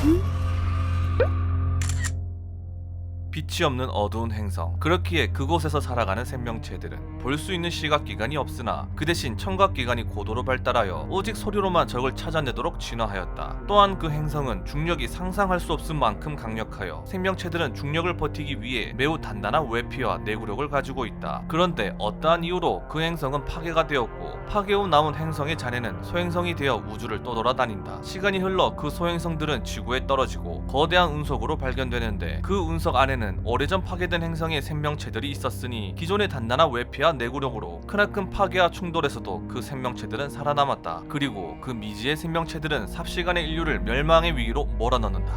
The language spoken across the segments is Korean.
Hmm? 빛이 없는 어두운 행성. 그렇기에 그곳에서 살아가는 생명체들은 볼 수 있는 시각 기관이 없으나 그 대신 청각 기관이 고도로 발달하여 오직 소리로만 적을 찾아내도록 진화하였다. 또한 그 행성은 중력이 상상할 수 없을 만큼 강력하여 생명체들은 중력을 버티기 위해 매우 단단한 외피와 내구력을 가지고 있다. 그런데 어떠한 이유로 그 행성은 파괴가 되었고 파괴 후 남은 행성의 잔해는 소행성이 되어 우주를 떠돌아다닌다. 시간이 흘러 그 소행성들은 지구에 떨어지고 거대한 운석으로 발견되는데 그 운석 안에는 오래전 파괴된 행성의 생명체들이 있었으니 기존의 단단한 외피와 내구력으로 크나큰 파괴와 충돌에서도 그 생명체들은 살아남았다. 그리고 그 미지의 생명체들은 삽시간의 인류를 멸망의 위기로 몰아넣는다.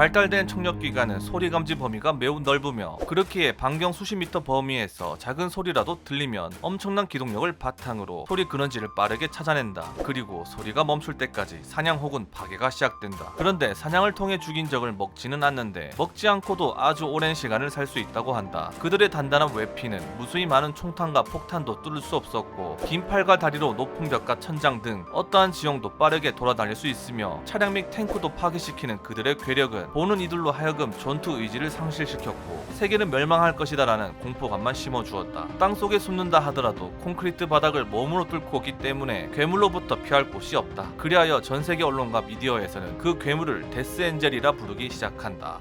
발달된 청력기관은 소리 감지 범위가 매우 넓으며 그렇기에 반경 수십 미터 범위에서 작은 소리라도 들리면 엄청난 기동력을 바탕으로 소리 근원지를 빠르게 찾아낸다. 그리고 소리가 멈출 때까지 사냥 혹은 파괴가 시작된다. 그런데 사냥을 통해 죽인 적을 먹지는 않는데 먹지 않고도 아주 오랜 시간을 살 수 있다고 한다. 그들의 단단한 외피는 무수히 많은 총탄과 폭탄도 뚫을 수 없었고 긴 팔과 다리로 높은 벽과 천장 등 어떠한 지형도 빠르게 돌아다닐 수 있으며 차량 및 탱크도 파괴시키는 그들의 괴력은 보는 이들로 하여금 전투 의지를 상실시켰고 세계는 멸망할 것이다라는 공포감만 심어주었다. 땅 속에 숨는다 하더라도 콘크리트 바닥을 몸으로 뚫고 오기 때문에 괴물로부터 피할 곳이 없다. 그리하여 전 세계 언론과 미디어에서는 그 괴물을 데스 엔젤이라 부르기 시작한다.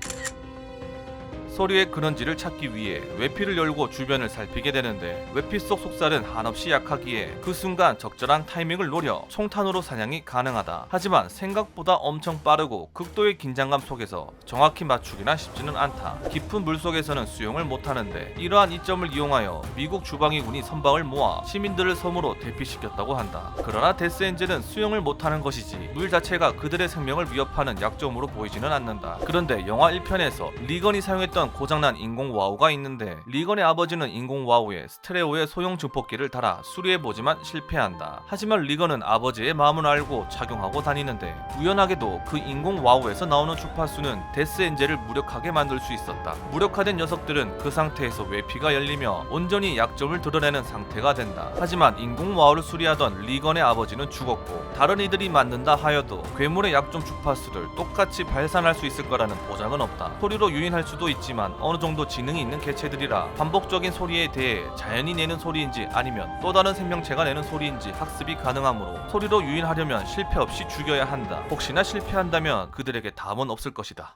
소리의 근원지를 찾기 위해 외피를 열고 주변을 살피게 되는데 외피 속 속살은 한없이 약하기에 그 순간 적절한 타이밍을 노려 총탄으로 사냥이 가능하다. 하지만 생각보다 엄청 빠르고 극도의 긴장감 속에서 정확히 맞추기나 쉽지는 않다. 깊은 물 속에서는 수영을 못하는데 이러한 이점을 이용하여 미국 주방위군이 선박을 모아 시민들을 섬으로 대피시켰다고 한다. 그러나 데스엔젤은 수영을 못하는 것이지 물 자체가 그들의 생명을 위협하는 약점으로 보이지는 않는다. 그런데 영화 1편에서 리건이 사용했던 고장난 인공 와우가 있는데 리건의 아버지는 인공 와우에 스테레오의 소형 증폭기를 달아 수리해보지만 실패한다. 하지만 리건은 아버지의 마음을 알고 착용하고 다니는데 우연하게도 그 인공 와우에서 나오는 주파수는 데스 엔젤을 무력하게 만들 수 있었다. 무력화된 녀석들은 그 상태에서 외피가 열리며 온전히 약점을 드러내는 상태가 된다. 하지만 인공 와우를 수리하던 리건의 아버지는 죽었고 다른 이들이 만든다 하여도 괴물의 약점 주파수를 똑같이 발산할 수 있을 거라는 보장은 없다. 소리로 유인할 수도 있지만 어느 정도 지능이 있는 개체들이라 반복적인 소리에 대해 자연이 내는 소리인지 아니면 또 다른 생명체가 내는 소리인지 학습이 가능하므로 소리로 유인하려면 실패 없이 죽여야 한다. 혹시나 실패한다면 그들에게 다음은 없을 것이다.